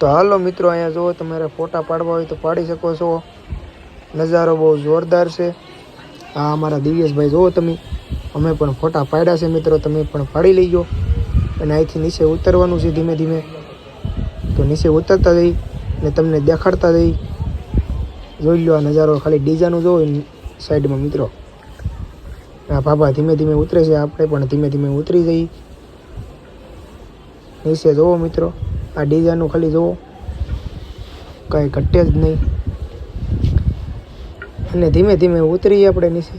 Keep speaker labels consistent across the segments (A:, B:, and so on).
A: તો હાલો મિત્રો, અહીંયા જુઓ, તમારે ફોટા પાડવા હોય તો પાડી શકો છો. નજારો બહુ જોરદાર છે. આ અમારા દિવ્યેશભાઈ, જુઓ તમે. અમે પણ ફોટા પાડ્યા છે મિત્રો, તમે પણ પાડી લઈજો અને અહીંથી નીચે ઉતરવાનું છે ધીમે ધીમે. તો નીચે ઉતરતા જઈ ને તમને દેખાડતા જઈ. જોઈ લો આ નજારો, ખાલી ડીજાનું જોવો સાઈડમાં મિત્રો. આ બાબા ધીમે ધીમે ઉતરે છે, આપણે પણ ધીમે ધીમે ઉતરી જઈ. નીચે જોવો મિત્રો. આ ડીજાનું ખાલી જુઓ. કાંઈ ઘટે જ નહીં. અને ધીમે ધીમે ઉતરીએ આપણે નીચે.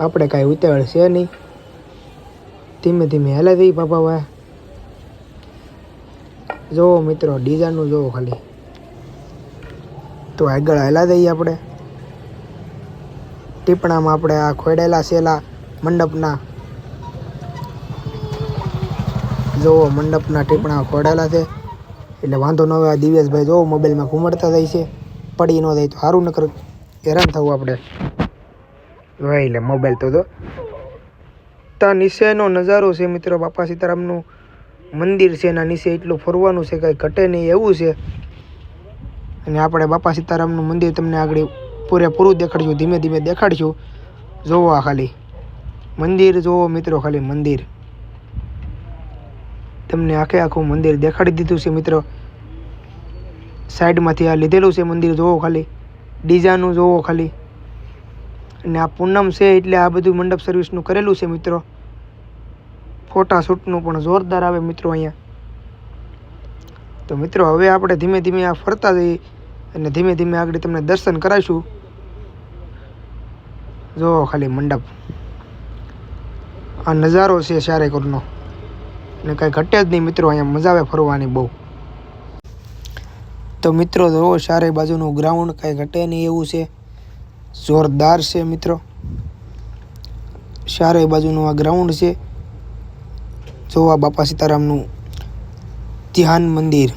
A: આપણે કાંઈ ઉતાવળ છે નહીં. ધીમે ધીમે હેલા જઈ બાબા વાહ. જુઓ મિત્રો, ડીજાનું જુઓ ખાલી. તો આગળ હેલા જઈએ આપણે. ટીપણામાં આપણે આ ખોડેલા છેલા મંડપના જોવો, મંડપના ટીપણા ખોડાયેલા છે. એટલે વાંધો ન આવે, આ દિવ્યાસભાઈ જોવો, મોબાઈલમાં ઘુમડતા જાય છે. પડી ન જાય તો સારું નકર હેરાન થવું આપણે. ભાઈ એટલે મોબાઈલ તો જો. ત્યાં નીચેનો નજારો છે મિત્રો, બાપા સીતારામનું. મંદિર છે એના નીચે, એટલું ફરવાનું છે, કાંઈ ઘટે નહીં, એવું છે. અને આપણે બાપા સીતારામનું મંદિર તમને આગળ પૂરેપૂરું દેખાડશું, ધીમે ધીમે દેખાડશું. જોવો આ ખાલી. મંદિર જોવો મિત્રો, ખાલી મંદિર. તમને આખે આખું મંદિર દેખાડી દીધું છે, મિત્રો. સાઈડમાંથી આ લીધેલું છે મંદિર, જોવો ખાલી. ડીજાનું જોવો ખાલી. અને આ પૂનમ છે એટલે આ બધું મંડપ સર્વિસનું કરેલું છે, મિત્રો. ફોટા શૂટનું પણ જોરદાર આવે, મિત્રો, અહીંયા. તો મિત્રો, હવે આપણે ધીમે ધીમે આ ફરતા જઈએ અને ધીમે ધીમે આગળ તમને દર્શન કરાવીશું. જો ખાલી મંડપ. આ નજારો છે શારેકોરનો ને કાંઈ ઘટે જ નહીં મિત્રો, અહીંયા મજા આવે ફરવાની બહુ. તો મિત્રો જુઓ ચારે બાજુનું ગ્રાઉન્ડ કાંઈ ઘટે નહીં એવું છે. જોરદાર છે મિત્રો. ચારે બાજુનું આ ગ્રાઉન્ડ છે. જોવા બાપા સીતારામનું ધ્યાન મંદિર.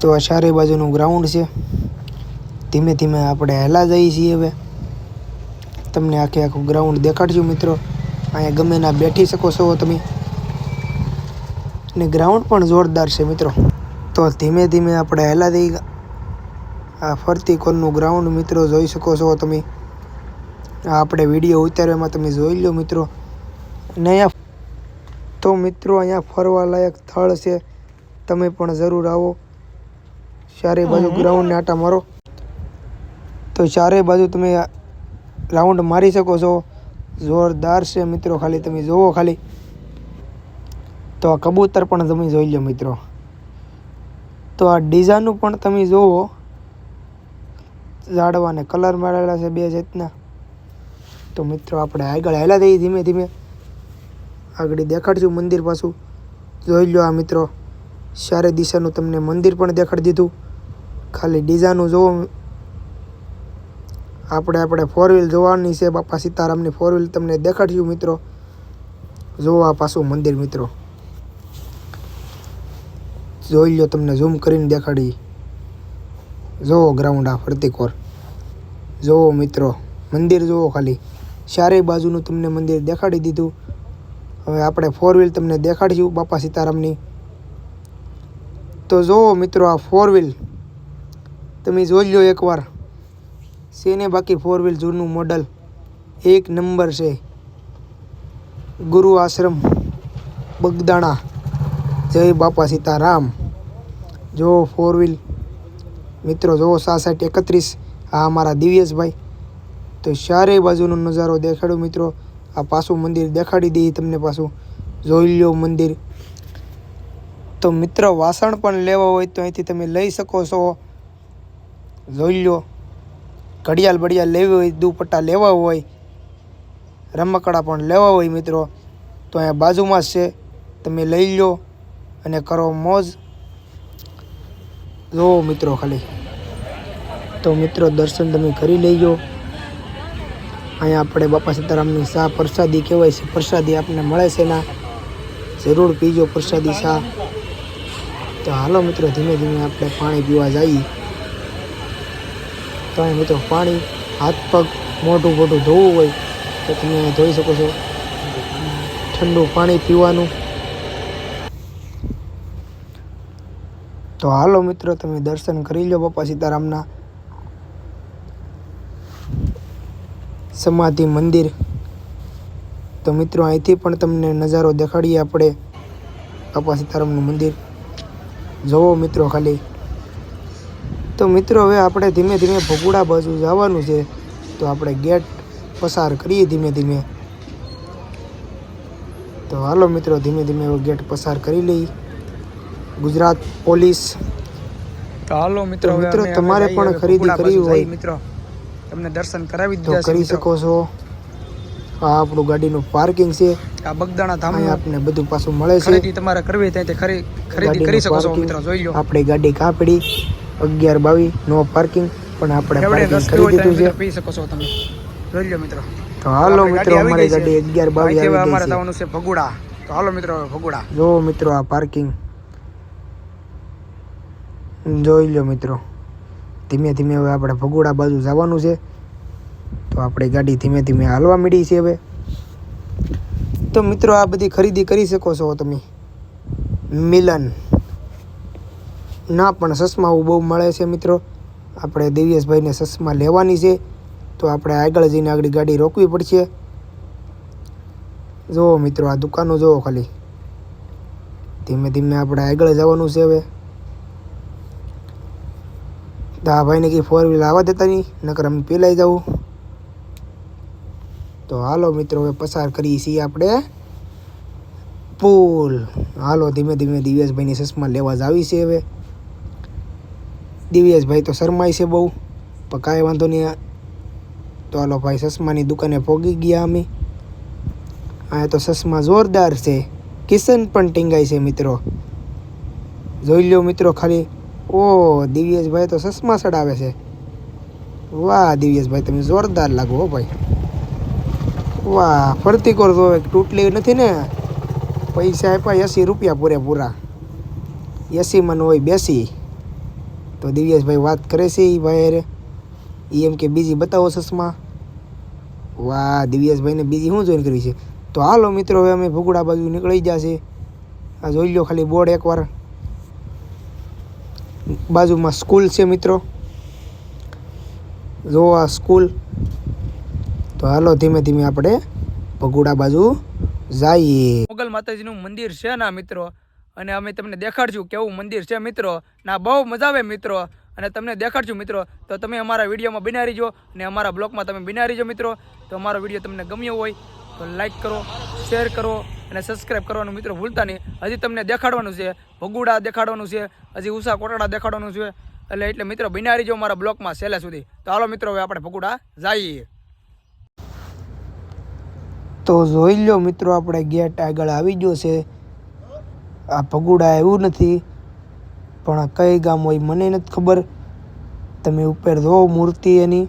A: તો આ ચારે બાજુનું ગ્રાઉન્ડ છે. ધીમે ધીમે આપણે હેલા જઈએ છીએ હવે. તમને આખે આખું ગ્રાઉન્ડ દેખાડશું મિત્રો. અહીંયા ગમે ના બેઠી શકો છો તમે. ને ગ્રાઉન્ડ પણ જોરદાર છે મિત્રો. તો ધીમે ધીમે આપણે હેલા જઈ આ ફરતી કોરનું ગ્રાઉન્ડ મિત્રો જોઈ શકો છો તમે. આ આપણે વીડિયો ઉતારવામાં તમે જોઈ લો મિત્રો. અને અહીંયા તો મિત્રો અહીંયા ફરવા લાયક સ્થળ છે. તમે પણ જરૂર આવો. ચારે બાજુ ગ્રાઉન્ડને આટા મારો. તો ચારે બાજુ તમે રાઉન્ડ મારી શકો છો. જોરદાર છે મિત્રો, ખાલી તમે જોવો ખાલી. તો આ કબૂતર પણ તમે જોઈ લો મિત્રો. તો આ ડીઝાનું પણ તમે જોવો ઝાડવાને કલર મારેલા છે બે જાતના. તો મિત્રો, આપણે આગળ હેલા થઈ ધીમે ધીમે. આગળ દેખાડશું મંદિર પાછું. જોઈ લો આ મિત્રો, ચારે દિશાનું તમને મંદિર પણ દેખાડી દીધું. ખાલી ડીઝાનું જોવો આપણે આપણે ફોર વ્હીલ જોવાની છે, બાપા સીતારામની ફોર વ્હીલ તમને દેખાડ્યું મિત્રો. જોવા પાછું મંદિર મિત્રો. જોઈ લો તમને ઝૂમ કરીને દેખાડી. જોવો ગ્રાઉન્ડ આ ફરતી કોર. જોવો મિત્રો, મંદિર જોવો ખાલી. ચારેય બાજુનું તમને મંદિર દેખાડી દીધું. હવે આપણે ફોર વ્હીલ તમને દેખાડીશું બાપા સીતારામની. તો જોવો મિત્રો આ ફોર વ્હીલ તમે જોઈ લો એકવાર. છે ને બાકી ફોર વ્હીલ જૂનું મોડલ એક નંબર છે. ગુરુ આશ્રમ, બગદાણા. જય બાપા સીતારામ. જો ફોર વ્હીલ મિત્રો, જો સાસઠ એકત્રીસ આ અમારા દિવ્યેશભાઈ. તો ચારે બાજુનો નજારો દેખાડ્યો મિત્રો. આ પાછું મંદિર દેખાડી દઈએ તમને પાછું. જોઈ લો મંદિર. તો મિત્રો, વાસણ પણ લેવા હોય તો અહીંથી તમે લઈ શકો છો. જોઈ લો ઘડિયાળ બડિયાળ લેવી હોય, દુપટ્ટા લેવા હોય, રમકડા પણ લેવા હોય મિત્રો, તો અહીંયા બાજુમાં જ છે. તમે લઈ લો અને કરો મોજ. જુઓ મિત્રો ખાલી. તો મિત્રો દર્શન તમે કરી લેજો. અહીંયા આપણે બાપા સીતારામની શાહ પ્રસાદી કહેવાય છે. પ્રસાદી આપણને મળે છે ના જરૂર પીજો પ્રસાદી શાહ. તો હાલો મિત્રો, ધીમે ધીમે આપણે પાણી પીવા જઈએ. તો અહીં મિત્રો પાણી, હાથ, પગ મોટું મોટું ધોવું હોય તો તમે જોઈ શકો છો. ઠંડુ પાણી પીવાનું. તો હાલો મિત્રો, તમે દર્શન કરી લો બાપા સીતારામના. સમાધિ મંદિર. તો મિત્રો, અહીંથી પણ તમને નજારો દેખાડીએ આપણે બાપા સીતારામનું મંદિર. જોવો મિત્રો ખાલી. તો મિત્રો હવે આપણે ધીમે ધીમે ભગુડા બાજુ જવાનું છે. તો આપણે ગેટ પસાર કરીએ ધીમે ધીમે. તો હાલો મિત્રો ધીમે ધીમે હવે ગેટ પસાર કરી લઈ ગુજરાત પોલીસ.
B: હાલો મિત્રો
A: મિત્રો, તમારે પણ ખરીદી કરવી હોય.
B: મિત્રો. તમને દર્શન કરાવી દીધા
A: કરી શકો છો. આ આપણું ગાડીનું પાર્કિંગ છે.
B: આ બગદાણા ધામ
A: આપને બધું પાછું મળે છે.
B: તમારે કરવી ખરી ખરીદી કરી શકો છો મિત્રો જોઈ લો.
A: આપણી ગાડી કાપડી. અગિયાર બાવીસ નો પાર્કિંગ પણ આપણે પાર્કિંગ કરી દીધું છે.
B: પી શકો છો તમે? જોઈ લો મિત્રો.
A: તો હાલો મિત્રો અમારી ગાડી અગિયાર બાવીસ આવી
B: અમારે
A: ગઈ છે.
B: જવાનું છે ભગુડા. તો હાલો મિત્રો ભગુડા.
A: જો મિત્રો આ પાર્કિંગ જોઈ લો મિત્રો. ધીમે ધીમે હવે આપણે ભગોડા બાજુ જવાનું છે. તો આપણી ગાડી ધીમે ધીમે હાલવા મળી છે હવે. તો મિત્રો આ બધી ખરીદી કરી શકો છો તમે? મિલન. ના, પણ સસમાઓ બહુ મળે છે મિત્રો. આપણે દિવ્યેશભાઈને સસમા લેવાની છે, તો આપણે આગળ જઈને આગળ ગાડી રોકવી પડશે. જુઓ મિત્રો, આ દુકાનો જુઓ ખાલી. ધીમે ધીમે આપણે આગળ જવાનું છે હવે. આ ભાઈને કંઈ ફોર વ્હીલર આવવા દેતા નહીં, નકર અમે પીલાઈ જવું તો હાલો મિત્રો, હવે પસાર કરીએ છીએ આપણે. પુલ. હાલો, ધીમે ધીમે દિવ્યેશભાઈની સસમા લેવા જ આવી છે હવે. દિવ્યેશભાઈ તો શરમાય છે બહુ. પણ કાંઈ વાંધો નહીં તો હાલો ભાઈ ચશ્માની દુકાને ભોગી ગયા અમે. આ તો ચશ્મા જોરદાર છે. કિશન પણ ટીંગાય છે મિત્રો. જોઈ લો મિત્રો ખાલી. ઓ, દિવ્યેશભાઈ તો ચશ્મા ચડાવે છે. વાહ, દિવ્યેશભાઈ, તમે જોરદાર લાગો હો ભાઈ. વાહ, ફરતી કર તો તૂટલી નથી ને. પૈસા આપ્યા એંસી રૂપિયા પૂરેપૂરા. એંસીમાં હોય બેસી. તો દિવ્યાસભાઈ વાત કરે છે એ ભાઈ એ એમ કે, બીજી બતાવો ચશ્મા વાહ દિવ્યેશભાઈને બીજી શું જોઈન કરવી છે? તો હાલો મિત્રો, હવે અમે ભગુડા બાજુ નીકળી જશે આ જોઈ લો ખાલી બોર્ડ એકવાર. બાજુમાં સ્કૂલ છે મિત્રો. જો આ સ્કૂલ. તો હાલો ધીમે ધીમે આપણે ભગુડા બાજુ જઈએ.
B: મોગલ માતાજીનું મંદિર છે ના મિત્રો? અને અમે તમને દેખાડશું કેવું મંદિર છે મિત્રો. ના બહુ મજા આવે મિત્રો. અને તમને દેખાડશું મિત્રો. તો તમે અમારા વિડીયોમાં બિના રહીજો અને અમારા બ્લોગમાં તમે બિના રહીજો મિત્રો. તો અમારો વીડિયો તમને ગમ્યો હોય તો લાઈક કરો, શેર કરો અને સબસ્ક્રાઈબ કરવાનું મિત્રો ભૂલતા નહીં. હજી તમને દેખાડવાનું છે. ભગુડા દેખાડવાનું છે. હજી ઉષા કોટડા દેખાડવાનું છે. એટલે એટલે મિત્રો બિના રહીજો અમારા બ્લોગમાં છેલ્લે સુધી. તો હાલો મિત્રો, હવે આપણે ભગુડા જઈએ.
A: તો જોઈ લો મિત્રો, આપણે ગેટ આગળ આવી ગયો છે. આ ભગુડા એવું નથી, પણ આ કઈ ગામ હોય મને નથી ખબર. તમે ઉપર જો મૂર્તિ એની,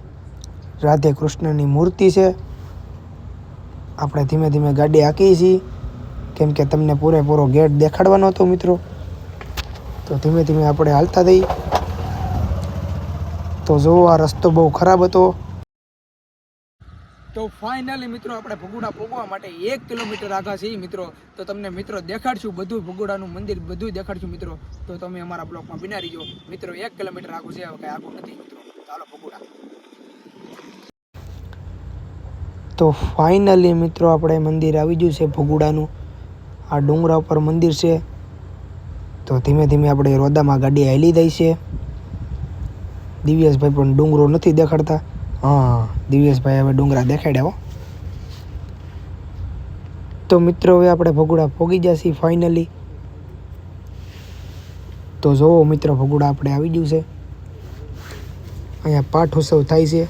A: રાધે કૃષ્ણની મૂર્તિ છે. આપણે ધીમે ધીમે ગાડી હાંકીએ છીએ, કેમ કે તમને પૂરેપૂરો ગેટ દેખાડવાનો હતો મિત્રો. તો ધીમે ધીમે આપણે હાલતા થઈ. તો જુઓ આ રસ્તો બહુ ખરાબ હતો.
B: તો ફાઇનલી મિત્રો આપણે ભગુડા પહોંચવા માટે એક કિલોમીટર આગા છીએ મિત્રો. તો તમને મિત્રો દેખાડશું બધું ભગુડાનું મંદિર, બધું દેખાડશું મિત્રો. તો તમે અમારા બ્લોકમાં બિના રહીજો. મિત્રો, એક કિલોમીટર આગું છે કાંઈ આગું નથી, મિત્રો. ચાલો ભગુડા.
A: તો ફાઇનલી મિત્રો આપણે મંદિર આવી ગયું છે ભગુડાનું. આ ડુંગરા ઉપર મંદિર છે. તો ધીમે ધીમે આપણે રોદામાં ગાડી હાલી દઈ છે. દિવ્યાસભાઈ પણ ડુંગરો નથી દેખાડતા. હા દિવ્યેશભાઈ હવે ડુંગરા દેખાડ્યા તો મિત્રો, હવે આપણે ભગુડા ભોગી જશે ફાઇનલી તો જોવો મિત્રો, ભગુડા આપણે આવી ગયું છે. અહીંયા પાઠ ઉત્સવ થાય છે.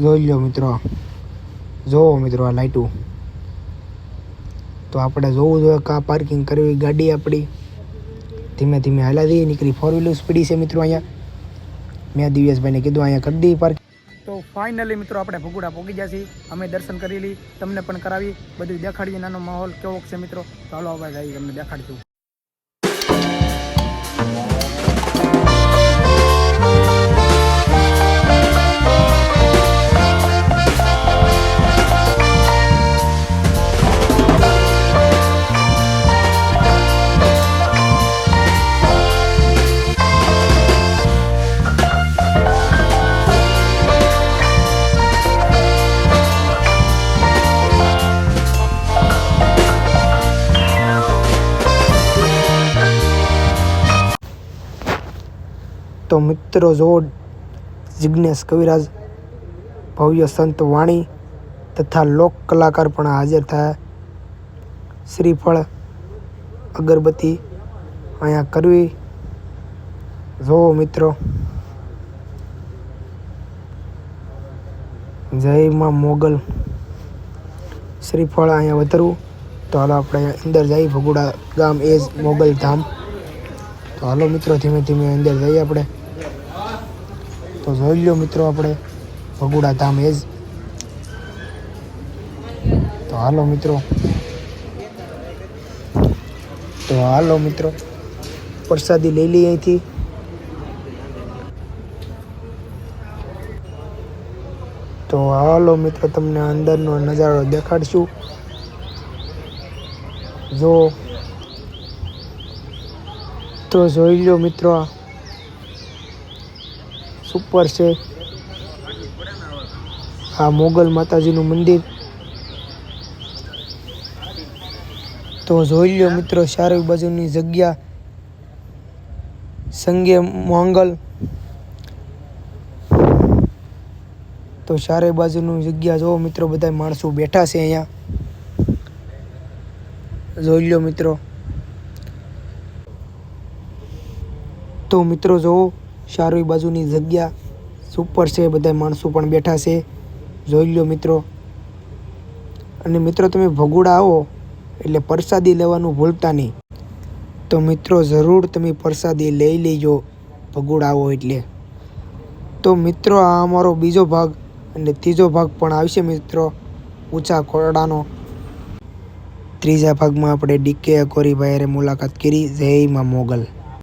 A: જોઈ લો મિત્રો જોવો મિત્રો, આ લાઇટું તો આપણે જોવું જોઈએ કા પાર્કિંગ કરવી ગાડી આપણી. ધીમે ધીમે હાલા નીકળી ફોર વ્હીલર સ્પીડી છે મિત્રો અહીંયા. મેં દિવ્યેશભાઈને કીધું, અહીંયા કરી દઈએ પાર્ક
B: તો ફાઇનલી મિત્રો આપણે ભગુડા પહોંચી ગયા છીએ. અમે દર્શન કરી લઈ તમને પણ કરાવી બધું દેખાડીએ. નાનો માહોલ કેવો છે મિત્રો? ચાલો હવે આવી તમને દેખાડશું.
A: તો મિત્રો જોડ જિજ્ઞેશ કવિરાજ, ભવ્ય સંત વાણી તથા લોક કલાકાર પણ હાજર થયા. શ્રીફળ, અગરબત્તી અહીંયા કરવી. જોવો મિત્રો, જય માં મોગલ. શ્રીફળ અહીંયા વધારવું. તો હાલો આપણે અંદર જઈએ ભગુડા ગામ એ જ મોગલ ધામ. તો હાલો મિત્રો, ધીમે ધીમે અંદર જઈએ આપણે. તો જોઈ લો મિત્રો આપણે ભગુડા ધામ એ જ. તો હાલો મિત્રો. તો હાલો મિત્રો. પ્રસાદી લઈ લઈએ અહીંથી. તો હાલો મિત્રો, તમને અંદરનો નજારો દેખાડશું. જો. તો જોઈ લો મિત્રો સુપર છે. આ મોગલ માતાજીનું મંદિર. તો જોઈ લો મિત્રો ચારે બાજુની જગ્યા. સંગે મોંગલ તો ચારે બાજુનું જગ્યા જોવો મિત્રો બધા માણસો બેઠા છે અહીંયા. જોઈ લો મિત્રો. તો મિત્રો જુઓ ચારે બાજુની જગ્યા સુપર છે બધા માણસો પણ બેઠા છે. જોઈ લો મિત્રો. અને મિત્રો, તમે ભગોડા આવો, એટલે પ્રસાદી લેવાનું ભૂલતા નહીં. તો મિત્રો, જરૂર તમે પ્રસાદી લઈ લેજો, ભગોડા આવો એટલે. તો મિત્રો, આ અમારો બીજો ભાગ અને ત્રીજો ભાગ પણ આવશે મિત્રો, ઊંચા કોરડાનો ત્રીજા ભાગમાં આપણે ડીકે અકોરીભાઈ મુલાકાત કરી. જય માં મોગલ.